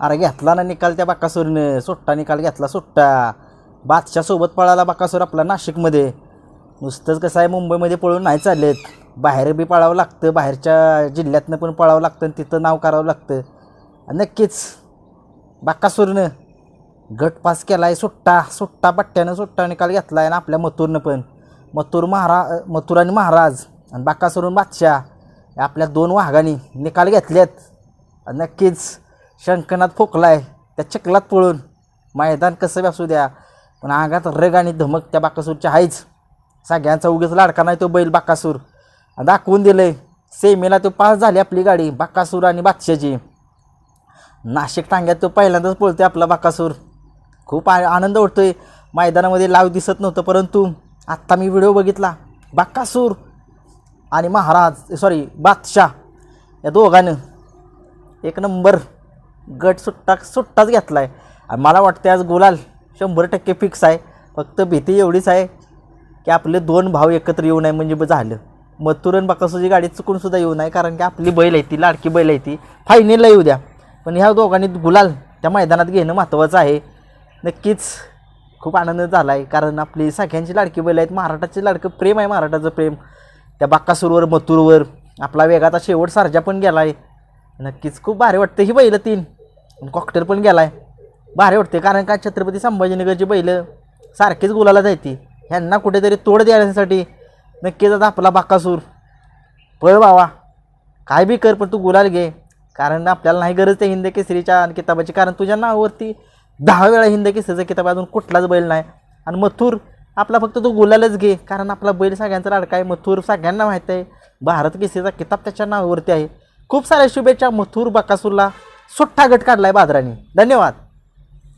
अरे घेतला ना निकाल त्या बाकासूरनं. सुट्टा निकाल घेतला सुट्टा. बादशासोबत पळाला बाकासूर आपला नाशिकमध्ये. नुसतंच कसं आहे मुंबईमध्ये पळून नाही चाललेत. बाहेर बी पळावं लागतं बाहेरच्या जिल्ह्यातनं पण पळावं लागतं आणि तिथं नाव करावं लागतं. नक्कीच बाकासूरनं गट पास केला आहे सुट्टा. सुट्टा पट्ट्यानं सुट्टा निकाल घेतला आहे ना आपल्या मथुरनं पण. मथुर महारा मथुर आणि महाराज आणि बाकासूरून बादशाह आपल्या दोन वाघांनी निकाल घेतलेत. आहेत नक्कीच शंकनात फोकला आहे त्या चिखलात पळून मैदान कसं बी असू द्या पण अंगात रग आणि धमक त्या बाकासूरच्या आहेच. सगळ्यांचा उगीच लाडका नाही तो बैल बाकासूर. दाखवून दिलं सेमीला तो पास झाली आपली गाडी बाकासूर आणि बादशाची नाशिक टांग्यात तो पहिल्यांदाच पळतोय आपला बाकासूर. खूप आ आनंद वाटतोय मैदानामध्ये लाव दिसत नव्हतं परंतु आत्ता मी व्हिडिओ बघितला. बाकासूर आणि महाराज सॉरी बादशाह या दोघांनं एक नंबर गट सुट्टा सुट्टाच घेतला आहे आणि मला वाटतं आज गुलाल शंभर टक्के फिक्स आहे. फक्त भीती एवढीच आहे की आपले दोन भाव एकत्र येऊ नये म्हणजे झालं. मथुरन बाकासूची गाडी चुकून सुद्धा येऊ नये कारण की आपली बैल आहे ती लाडकी बैल आहे ती. फायनलला येऊ द्या. पण ह्या दोघांनी गुलाल त्या मैदानात घेणं महत्त्वाचं आहे. नक्कीच खूप आनंद झाला आहे कारण आपली सगळ्यांची लाडकी बैल आहेत. महाराष्ट्राचे लाडकं प्रेम आहे महाराष्ट्राचं प्रेम. त्या बाकासूरवर मथुरवर आपला वेगाचा शेवट सारजा पण गेला आहे नक्कीच खूप भारी वाटतं ही बैलं तीन. कॉकटेल पण गेला आहे भारी वाटते कारण का छत्रपती संभाजीनगरची बैलं सारखीच गुलाला जायती. ह्यांना कुठेतरी तोड देण्यासाठी नक्कीच आता आपला बाकासूर. पळ बावा. काय बी कर पण तू गुलाल घे. कारण आपल्याला नाही गरज ते हिंद केसरीच्या आणि किताबाची. कारण तुझ्या नावावरती दहा वेळा हिंद केसरीचा किताब आहे, अजून कुठलाच बैल नाही. आणि मथुर आपला फक्त तो गुलालच घे. कारण आपला बैल सगळ्यांचा लाडका आहे. मथुर सगळ्यांना माहीत आहे. भारत केसरीचा किताब त्याच्या नावावरती आहे. खूप साऱ्या शुभेच्छा मथुर बाकासूरला. सुट्टा गट काढला आहे बादराने. धन्यवाद.